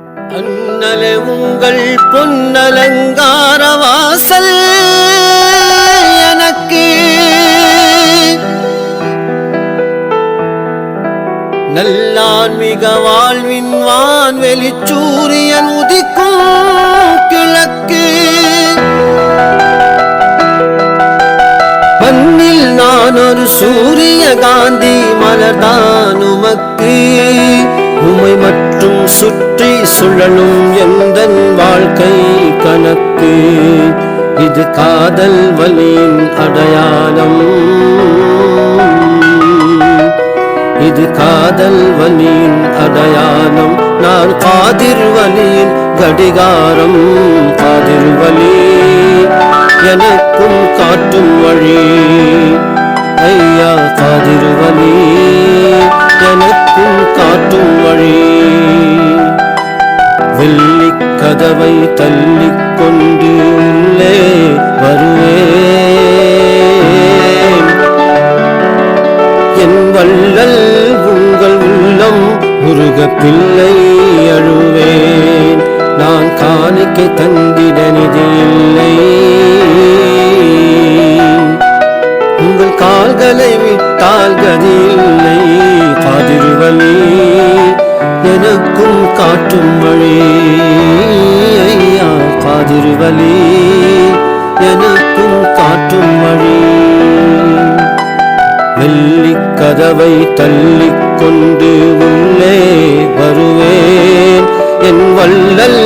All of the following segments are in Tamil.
அண்ணலே உங்கள் பொன்னலங்கார வாசல் எனக்கு. நல்லான்மிக வாழ்வின் வான்வெளி சூரியன் உதிக்கும் கிழக்கு. மண்ணில் நான் ஒரு சூரிய காந்தி மலர்தான் உமக்கு. உமை மற்றும் சுற்றி சுழலும் எந்த வாழ்க்கை கணக்கு? இது காதல் வலியின் அடையாளம். இது காதல் வலியின் அடையாளம். நான் காதிர் வலியின் கடிகாரம். காதிர் வலி எனக்கும் காட்டும் வழி. ஐயா காதிர் வலி. தள்ளிக்கொண்டு உள்ளே வருவேன். என் வள்ளல் உங்கள் உள்ளம் முருக பிள்ளை அழுவேன். நான் காணிக்கை தந்திட நிதி உங்கள் கால்களை விட்டால் கதி இல்லை. எனக்கும் காட்டும் வழி. காதிருவலி எனக்கும் காட்டும் வழி வெள்ளி கதவை தள்ளி கொண்டு உள்ளே வருவேன் என் வள்ளல்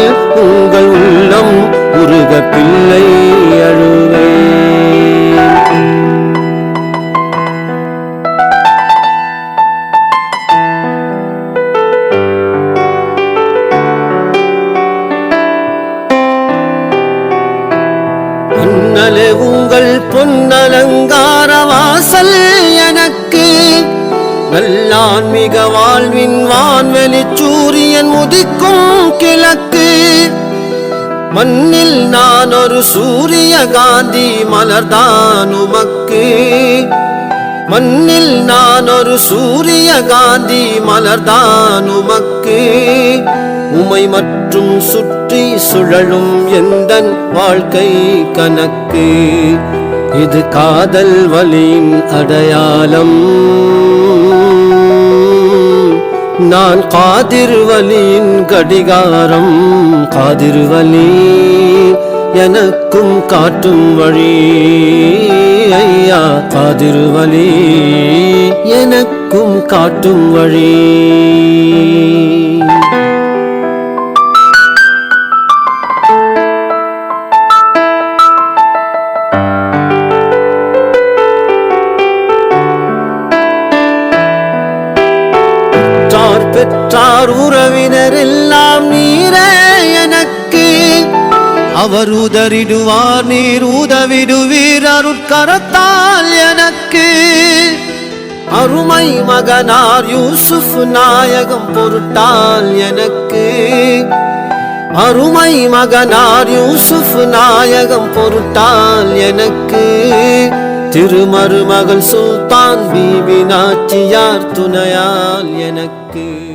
அண்ணலே உங்கள் பொன்னலங்கார வாசல் எனக்கு. நல்லான்மிக வாழ்வின் வான்வெளி சூரியன் உதிக்கும் கிழக்கு. மண்ணில் நான் ஒரு சூரிய காந்தி மலர்தான் உமக்கு. மண்ணில் நான் ஒரு சூரிய காந்தி மலர்தான் உமக்கு. உமை மற்றும் சுற்றி சுழலும் எந்த வாழ்க்கை கணக்கு? இது காதல் வலியின் அடையாளம். நான் காதிர்வலியின் கடிகாரம். காதிர் எனக்கும் காட்டும் வழி. ஐயா காதிருவழி எனக்கும் காட்டும் வழி. பெற்றார் உறவினர் எல்லாம் அவர் உதறிடுவார் நீர் உதவிடுவீர் அருட்கரத்தால் எனக்கு. அருமை மகனார் யூசுப் நாயகம் பொருட்டால் எனக்கு. அருமை மகனார் யூசுப் நாயகம் பொருட்டால் எனக்கு. திருமருமகள் சுல்தான் பீபி நாச்சியார் துணையால் எனக்கு.